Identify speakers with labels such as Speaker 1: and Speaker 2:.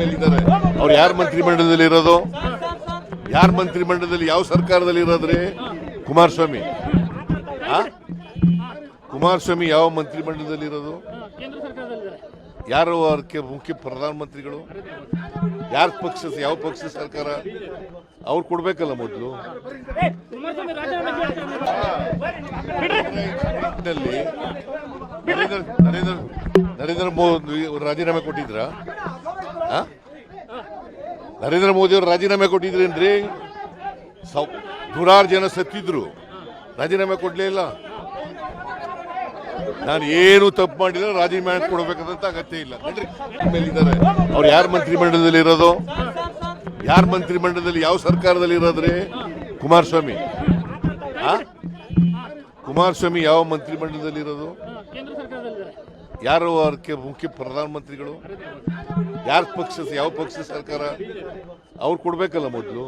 Speaker 1: ಮೇಲಿದ್ದಾರೆ. ಅವ್ರು ಯಾರ ಮಂತ್ರಿಮಂಡಲದಲ್ಲಿ ಇರೋದು? ಯಾರ ಮಂತ್ರಿಮಂಡಲದಲ್ಲಿ, ಯಾವ ಸರ್ಕಾರದಲ್ಲಿ ಇರೋದ್ರಿ? ಕುಮಾರಸ್ವಾಮಿ. ಕುಮಾರಸ್ವಾಮಿ ಯಾವ ಮಂತ್ರಿಮಂಡಲದಲ್ಲಿ ಇರೋದು? ಯಾರು ಅದಕ್ಕೆ ಮುಖ್ಯ ಪ್ರಧಾನಮಂತ್ರಿಗಳು? ಯಾರ ಪಕ್ಷ ಯಾವ ಪಕ್ಷ ಸರ್ಕಾರ? ಅವ್ರು ಕೊಡ್ಬೇಕಲ್ಲ ಮೊದಲು. ನರೇಂದ್ರ ನರೇಂದ್ರ ನರೇಂದ್ರ ಮೋದಿ ರಾಜೀನಾಮೆ ಕೊಟ್ಟಿದ್ರ? ನರೇಂದ್ರ ಮೋದಿ ಅವರು ರಾಜೀನಾಮೆ ಕೊಟ್ಟಿದ್ರೇನ್ರಿ ನೂರಾರು ಜನ ಸತ್ತಿದ್ರು. ರಾಜೀನಾಮೆ ಕೊಡ್ಲೇ ಇಲ್ಲ. ನಾನು ಏನು ತಪ್ಪು ಮಾಡಿಲ್ಲ ರಾಜೀನಾಮೆ ಕೊಡಬೇಕಂತ ಅಗತ್ಯ ಇಲ್ಲ. ಮೇಲಿದ್ದಾರೆ. ಅವ್ರು ಯಾರ ಮಂತ್ರಿಮಂಡಲದಲ್ಲಿ ಇರೋದು? ಯಾರ ಮಂತ್ರಿಮಂಡಲದಲ್ಲಿ ಯಾವ ಸರ್ಕಾರದಲ್ಲಿ ಇರೋದ್ರಿ? ಕುಮಾರಸ್ವಾಮಿ. ಕುಮಾರಸ್ವಾಮಿ ಯಾವ ಮಂತ್ರಿಮಂಡಲದಲ್ಲಿ ಇರೋದು? ಯಾರು ಅದಕ್ಕೆ ಮುಖ್ಯ ಪ್ರಧಾನಮಂತ್ರಿಗಳು? ಯಾರ ಪಕ್ಷ ಯಾವ ಪಕ್ಷ ಸರ್ಕಾರ? ಅವ್ರು ಕೊಡ್ಬೇಕಲ್ಲ ಮೊದಲು?